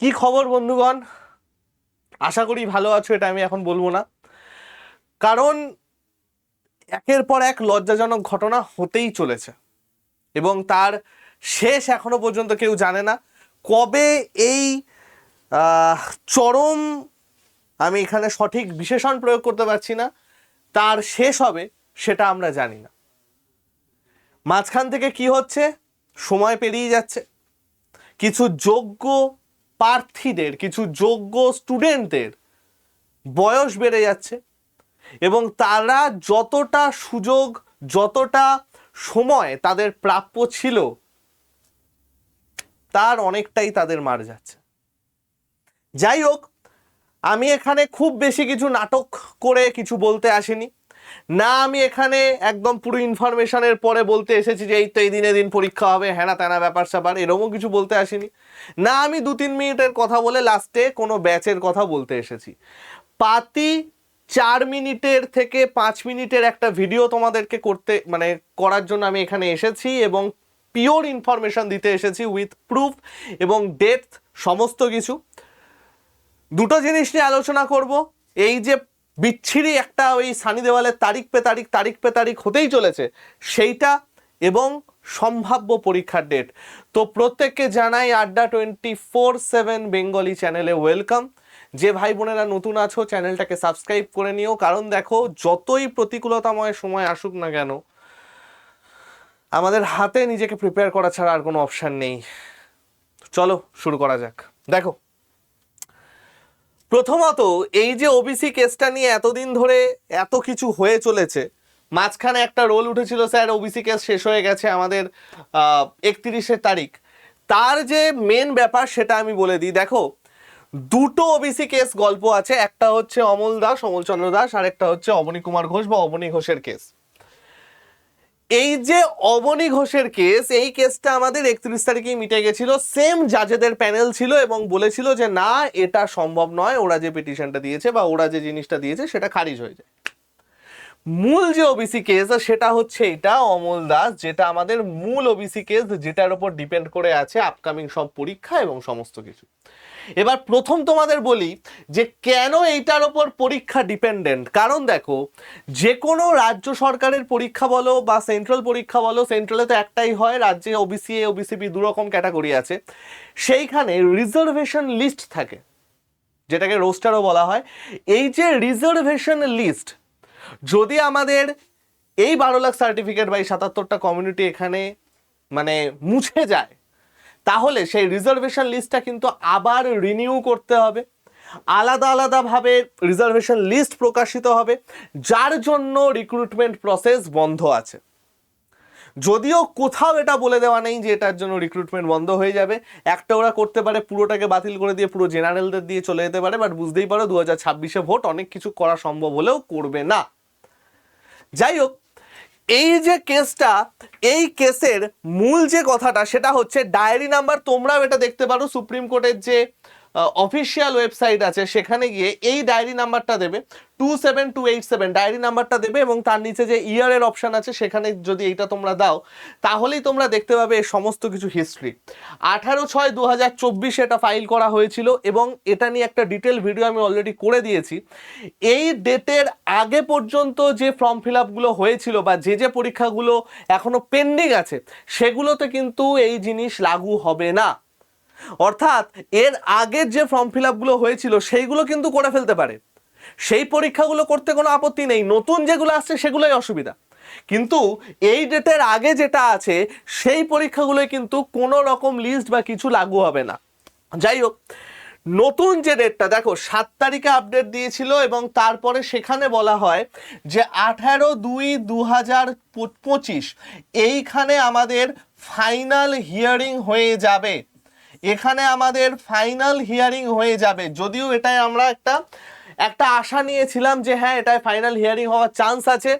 কি খবর, বন্ধুগণ? আশা করি ভালো আছো, এটা আমি এখন বলব না। কারণ, একের পর এক লজ্জাজনক ঘটনা হতেই চলেছে। এবং তার শেষ এখনও পর্যন্ত কেউ জানে না কবে এই চরম, আমি এখানে সঠিক বিশেষণ প্রয়োগ করতে পারছি না, তার শেষ হবে সেটা আমরা জানি না। মাঝখান থেকে কি হচ্ছে? সময় পেরিয়ে যাচ্ছে। কিছু যোগ্য প্রার্থীদের, কিছু যোগ্য স্টুডেন্টদের বয়স বেড়ে যাচ্ছে এবং তারা যতটা সুযোগ, যতটা সময় তাদের প্রাপ্য ছিল, তার অনেকটাই তাদের মার যাচ্ছে। যাই হোক, আমি এখানে খুব বেশি কিছু নাটক করে কিছু বলতে আসিনি। না, আমি এখানে একদম পুরো ইনফরমেশনের পরে বলতে এসেছি যে এই তো এই দিনে দিন পরীক্ষা হবে হ্যানা ত্যানা ব্যাপার স্যাপার এরকমও কিছু বলতে আসিনি। না, আমি দু তিন মিনিটের কথা বলে লাস্টে কোনো ব্যাচের কথা বলতে এসেছি। পাতি চার মিনিটের থেকে পাঁচ মিনিটের একটা ভিডিও তোমাদেরকে করতে মানে করার জন্য আমি এখানে এসেছি এবং পিওর ইনফরমেশন দিতে এসেছি উইথ প্রুফ এবং ডেপথ সমস্ত কিছু। দুটো জিনিস নিয়ে আলোচনা করব। এই যে বিচ্ছিরি একটা ওই সানি দেওয়ালের তারিখ পে তারিখ তারিখ পে তারিখ হতেই চলেছে। সেইটা এবং সম্ভাব্য পরীক্ষার ডেট তো প্রত্যেককে জানাই Adda twenty four seven Bengali চ্যানেলে ওয়েলকাম যে ভাই বোনেরা নতুন আছো চ্যানেলটাকে সাবস্ক্রাইব করে নিও। কারণ দেখো, যতই প্রতিকূলতাময় সময় আসুক না কেন, আমাদের হাতে নিজেকে প্রিপেয়ার করা ছাড়া আর কোনো অপশান নেই। চলো, শুরু করা যাক। দেখো। প্রথমত এই যে ওবিসি কেসটা নিয়ে এতদিন ধরে এত কিছু হয়ে চলেছে, মাঝখানে একটা রোল উঠেছিল, স্যার ওবিসি কেস শেষ হয়ে গেছে আমাদের একত্রিশে তারিখ। তার যে মেন ব্যাপার সেটা আমি বলে দিই, দেখো, দুটো ওবিসি কেস গল্প আছে, একটা হচ্ছে অমল দাস অমলচন্দ্র দাস আর একটা হচ্ছে অবনী কুমার ঘোষ বা অবনী ঘোষের কেস। এই যে অবনী ঘোষের কেস, এই কেসটা আমাদের একত্রিশ তারিখেই মিটে গেছিল। সেম জাজেদের প্যানেল ছিল এবং বলেছিল যে, না, এটা সম্ভব নয়। ওরা যে পিটিশনটা দিয়েছে বা ওরা যে জিনিসটা দিয়েছে, সেটা খারিজ হয়ে যায়। মূল যে ওবিসি কেস সেটা হচ্ছে এটা, অমল দাস, যেটা আমাদের মূল ওবিসি কেস যেটার উপর ডিপেন্ড করে আছে আপকামিং সব পরীক্ষা এবং সমস্ত কিছু। এবার প্রথম তোমাদের বলি যে কেন এইটার ওপর পরীক্ষা ডিপেন্ডেন্ট কারণ দেখো, যে কোনো রাজ্য সরকারের পরীক্ষা বলো বা সেন্ট্রাল পরীক্ষা বলো সেন্ট্রালে তো একটাই হয়, রাজ্যে ওবিসি এ ওবিসি বি দু রকম ক্যাটাগরি আছে। সেইখানে রিজার্ভেশন লিস্ট থাকে, যেটাকে রোস্টারও বলা হয়। এই যে রিজার্ভেশন লিস্ট যদি আমাদের এই বারো লাখ সার্টিফিকেট বা এই সাতাত্তরটা কমিউনিটি এখানে মানে মুছে যায় তাহলে সেই রিজার্ভেশন লিস্টটা কিন্তু আবার রিনিউ করতে হবে। আলাদা আলাদাভাবে রিজার্ভেশন লিস্ট প্রকাশিত হবে, যার জন্য রিক্রুটমেন্ট প্রসেস বন্ধ আছে। যদিও কোথাও এটা বলে দেওয়া নেই যে এটার জন্য রিক্রুটমেন্ট বন্ধ হয়ে যাবে। একটা ওরা করতে পারে, পুরোটাকে বাতিল করে দিয়ে পুরো জেনারেলদের দিয়ে চলে যেতে পারে বাট বুঝতেই পারো দু হাজার ছাব্বিশে ভোট অনেক কিছু করা সম্ভব হলেও করবে না। যাই হোক এই যে কেসটা, এই কেসের মূল যে কথাটা, সেটা হচ্ছে ডায়েরি নাম্বার তোমরাও এটা দেখতে পারো সুপ্রিম কোর্টের যে অফিসিয়াল ওয়েবসাইট আছে, সেখানে গিয়ে এই ডায়েরি নাম্বারটা দেবে two seven two eight seven diary নাম্বারটা দেবে এবং তার নিচে যে ইয়ারের অপশান আছে, সেখানে যদি এইটা তোমরা দাও, তাহলেই তোমরা দেখতে পাবে সমস্ত কিছু হিস্ট্রি আঠারো ছয় দু হাজার চব্বিশে এটা ফাইল করা হয়েছিল এবং এটা নিয়ে একটা ডিটেল ভিডিও আমি অলরেডি করে দিয়েছি। এই ডেটের আগে পর্যন্ত যে ফর্ম ফিল আপগুলো হয়েছিল বা যে যে পরীক্ষাগুলো এখনও পেন্ডিং আছে, সেগুলোতে কিন্তু এই জিনিস লাগু হবে না। অর্থাৎ এর আগের যে ফর্ম ফিল আপগুলো হয়েছিল, সেইগুলো কিন্তু করে ফেলতে পারে। সেই পরীক্ষাগুলো করতে কোনো আপত্তি নেই, নতুন যেগুলো আসছে সেগুলোই অসুবিধা। কিন্তু এই ডেটের আগে যেটা আছে, সেই পরীক্ষাগুলোয় কিন্তু কোনো রকম লিস্ট বা কিছু লাগু হবে না। যাই হোক, নতুন যে ডেটটা দেখো, সাত তারিখে আপডেট দিয়েছিল এবং তারপরে সেখানে বলা হয় যে আঠারো দুই দু হাজার পঁচিশ, এইখানে আমাদের ফাইনাল হিয়ারিং হয়ে যাবে। এখানে আমাদের ফাইনাল হিয়ারিং হয়ে যাবে। যদিও এটাই আমরা একটা একটা আশা নিয়েছিলাম যে হ্যাঁ এটাই ফাইনাল হিয়ারিং হওয়ার চান্স আছে।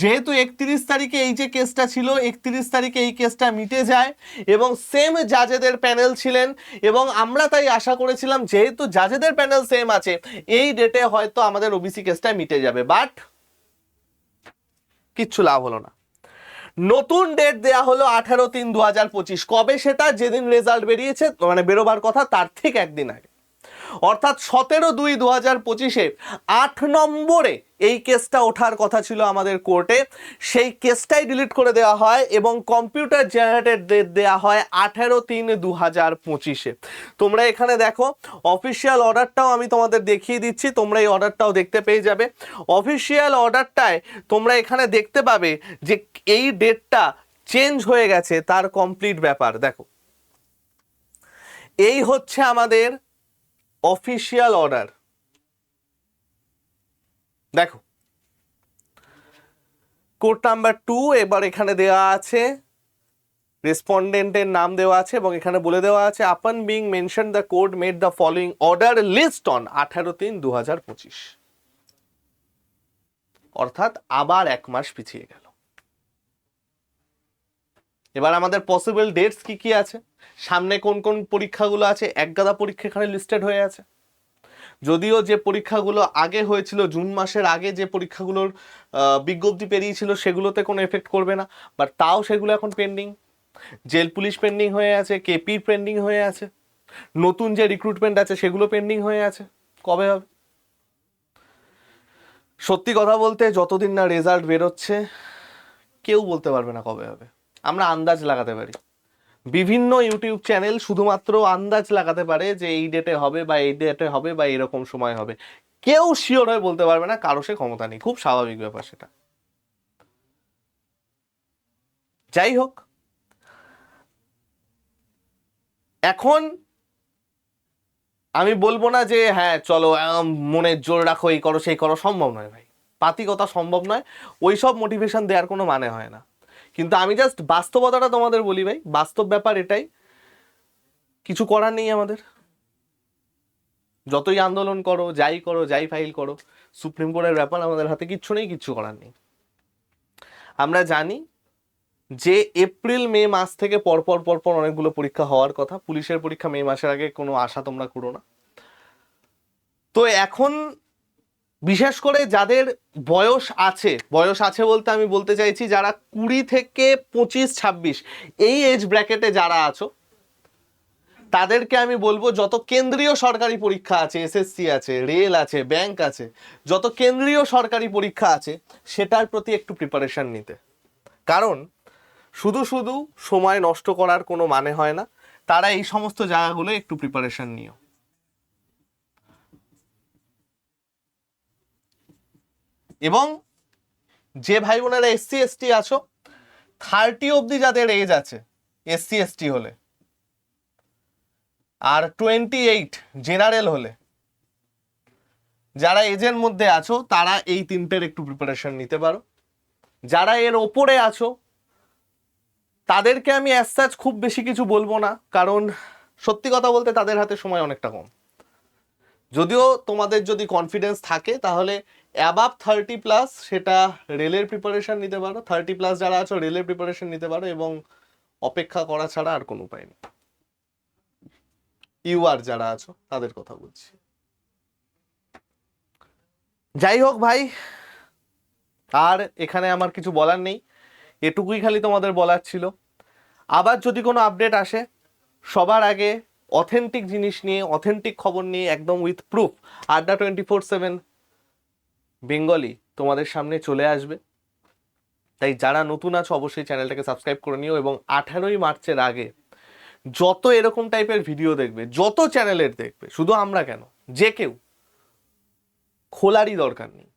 যেহেতু একত্রিশ তারিখে এই যে কেসটা ছিল, একত্রিশ তারিখে এই কেসটা মিটে যায় এবং সেম জাজেদের প্যানেল ছিলেন এবং আমরা তাই আশা করেছিলাম যেহেতু জাজেদের প্যানেল সেম আছে, এই ডেটে হয়তো আমাদের ওবিসি কেসটা মিটে যাবে। বাট কিচ্ছু লাভ হলো না। নতুন ডেট দেয়া হলো আঠারো তিন দু হাজার পঁচিশ। কবে সেটা? যেদিন রেজাল্ট বেরিয়েছে মানে বেরোবার কথা, তার ঠিক একদিন আগে। অর্থাৎ সতেরো দুই দু হাজার পঁচিশে আট নম্বরে এই কেসটা ওঠার কথা ছিল আমাদের কোর্টে। সেই কেসটাই ডিলিট করে দেওয়া হয় এবং কম্পিউটার জেনারেটেড ডেট দেওয়া হয় আঠেরো তিন দু হাজার পঁচিশে। তোমরা এখানে দেখো, অফিসিয়াল অর্ডারটাও আমি তোমাদের দেখিয়ে দিচ্ছি, তোমরা এই অর্ডারটাও দেখতে পেয়ে যাবে। অফিসিয়াল অর্ডারটায় তোমরা এখানে দেখতে পাবে যে এই ডেটটা চেঞ্জ হয়ে গেছে, তার কমপ্লিট ব্যাপার। দেখো, এই হচ্ছে আমাদের অফিসিয়াল অর্ডার। দেখো। কোড নাম্বার টু, এবার এখানে দেওয়া আছে রেসপন্ডেন্টের নাম দেওয়া আছে এবং এখানে বলে দেওয়া আছে upon being mention the code made the following order list on আঠারো তিন দু হাজার পঁচিশ। অর্থাৎ আবার এক মাস পিছিয়ে গেল। এবার আমাদের পসিবল ডেটস কি কি আছে? সামনে কোন কোন পরীক্ষাগুলো আছে? এক গাদা পরীক্ষা এখানে লিস্টেড হয়ে আছে। যদিও যে পরীক্ষাগুলো আগে হয়েছিল, জুন মাসের আগে যে পরীক্ষাগুলোর বিজ্ঞপ্তি পেরিয়েছিল, সেগুলোতে কোনো এফেক্ট করবে না। বাট তাও সেগুলো এখন পেন্ডিং জেল পুলিশ পেন্ডিং হয়ে আছে কেপি পেন্ডিং হয়ে আছে। নতুন যে রিক্রুটমেন্ট আছে, সেগুলো পেন্ডিং হয়ে আছে। কবে হবে? সত্যি কথা বলতে যতদিন না রেজাল্ট বেরোচ্ছে, কেউ বলতে পারবে না কবে হবে। আমরা আন্দাজ লাগাতে পারি। বিভিন্ন ইউটিউব চ্যানেল শুধুমাত্র আন্দাজ লাগাতে পারে যে এই ডেটে হবে বা এই ডেটে হবে বা এরকম সময় হবে। কেউ শিওর হয়ে বলতে পারবে না, কারও সে ক্ষমতা নেই। খুব স্বাভাবিক ব্যাপার সেটা। যাই হোক, এখন আমি বলব না যে হ্যাঁ চলো মনের জোর রাখো, এই করো, সেই করো, সম্ভব নয় ভাই। পাতিকতা সম্ভব নয়। ওইসব মোটিভেশন দেওয়ার কোনো মানে হয় না। কিন্তু আমি জাস্ট বাস্তবতাটা তোমাদের বলি ভাই, বাস্তব ব্যাপার এটাই। কিছু করার নেই আমাদের। যতই আন্দোলন করো, যাই করো, যাই ফাইল করো সুপ্রিম কোর্টের ব্যাপার আমাদের হাতে কিচ্ছু নেই, কিচ্ছু করার নেই। আমরা জানি যে এপ্রিল মে মাস থেকে পরপর পরপর অনেকগুলো পরীক্ষা হওয়ার কথা। পুলিশের পরীক্ষা মে মাসের আগে কোনো আশা তোমরা করো না। তো এখন বিশেষ করে যাদের বয়স আছে বয়স আছে বলতে আমি বলতে চাইছি যারা কুড়ি থেকে পঁচিশ, ছাব্বিশ, এই এজ ব্র্যাকেটে যারা আছো, তাদেরকে আমি বলব যত কেন্দ্রীয় সরকারি পরীক্ষা আছে এসএসসি আছে, রেল আছে ব্যাংক আছে, যত কেন্দ্রীয় সরকারি পরীক্ষা আছে, সেটার প্রতি একটু প্রিপারেশান নিতে। কারণ শুধু শুধু সময় নষ্ট করার কোনো মানে হয় না, তারা এই সমস্ত জায়গাগুলো একটু প্রিপারেশান নিও। এবং যে ভাই বোনেরা এসসি, এসটি আছো থার্টি অবধি যাদের এজ আছে, এসসি, এসটি হলে, আর টোয়েন্টি এইট জেনারেল হলে, যারা এজের মধ্যে আছো, তারা এই তিনটের একটু প্রিপারেশন নিতে পারো। যারা এর ওপরে আছো, তাদেরকে আমি অ্যাজ খুব বেশি কিছু বলব না, কারণ সত্যি কথা বলতে তাদের হাতে সময় অনেকটা কম। যদিও তোমাদের যদি কনফিডেন্স থাকে, তাহলে অ্যাবাভ থার্টি প্লাস সেটা রেলের প্রিপারেশন নিতে পারো। থার্টি প্লাস যারা আছো, রেলের প্রিপারেশন নিতে পারো এবং অপেক্ষা করা ছাড়া আর কোনো উপায় নেই। ইউআর যারা আছো, তাদের কথা বলছি। যাই হোক ভাই, আর এখানে আমার কিছু বলার নেই। এটুকুই খালি তোমাদের বলার ছিল। আবার যদি কোনো আপডেট আসে, সবার আগে অথেন্টিক জিনিস নিয়ে অথেন্টিক খবর নিয়ে, একদম with proof Adda twenty four seven Bengali তোমাদের সামনে চলে আসবে। তাই যারা নতুন আছো, অবশ্যই চ্যানেলটাকে সাবস্ক্রাইব করে নিও এবং আঠারোই মার্চের আগে যত এরকম টাইপের ভিডিও দেখবে, যত চ্যানেলের দেখবে, শুধু আমরা কেন, যে কেউ, খোলারই দরকার নেই।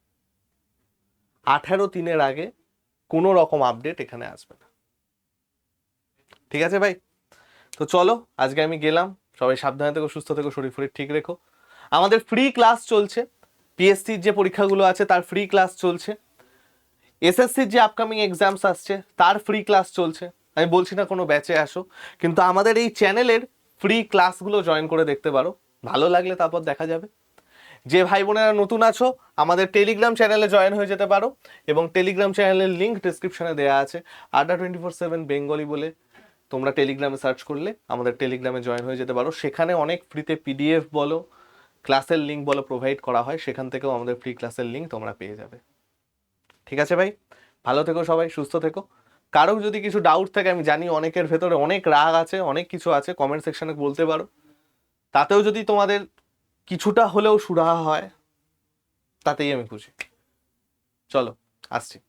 আঠারো তিনের আগে কোনো রকম আপডেট এখানে আসবে না। ঠিক আছে ভাই? তো চলো, আজকে আমি গেলাম। সবাই সাবধানে থেকো, সুস্থ থেকো শরীর ফরির ঠিক রেখো। আমাদের ফ্রি ক্লাস চলছে। পিএসসির যে পরীক্ষাগুলো আছে, তার ফ্রি ক্লাস চলছে। এসএসসির যে আপকামিং এক্সামস আসছে, তার ফ্রি ক্লাস চলছে। আমি বলছি না কোনো ব্যাচে আসো, কিন্তু আমাদের এই চ্যানেলের ফ্রি ক্লাসগুলো জয়েন করে দেখতে পারো। ভালো লাগলে তারপর দেখা যাবে। যে ভাই বোনেরা নতুন আছো, আমাদের টেলিগ্রাম চ্যানেলে জয়েন হয়ে যেতে পারো এবং টেলিগ্রাম চ্যানেলের লিঙ্ক ডিসক্রিপশনে দেওয়া আছে। আড্ডা টোয়েন্টি ফোর সেভেন বেঙ্গলি বলে তোমরা টেলিগ্রামে সার্চ করলে আমাদের টেলিগ্রামে জয়েন হয়ে যেতে পারো। সেখানে অনেক ফ্রিতে পিডিএফ বলো ক্লাসের লিঙ্ক বলো প্রোভাইড করা হয়, সেখান থেকেও আমাদের ফ্রি ক্লাসের লিঙ্ক তোমরা পেয়ে যাবে। ঠিক আছে ভাই? ভালো থেকো সবাই, সুস্থ থেকো। কারও যদি কিছু ডাউট থাকে, আমি জানি অনেকের ভেতরে অনেক রাগ আছে, অনেক কিছু আছে কমেন্ট সেকশনে বলতে পারো। তাতেও যদি তোমাদের কিছুটা হলেও সুরাহা হয়, তাতেই আমি খুশি। চলো, আসছি।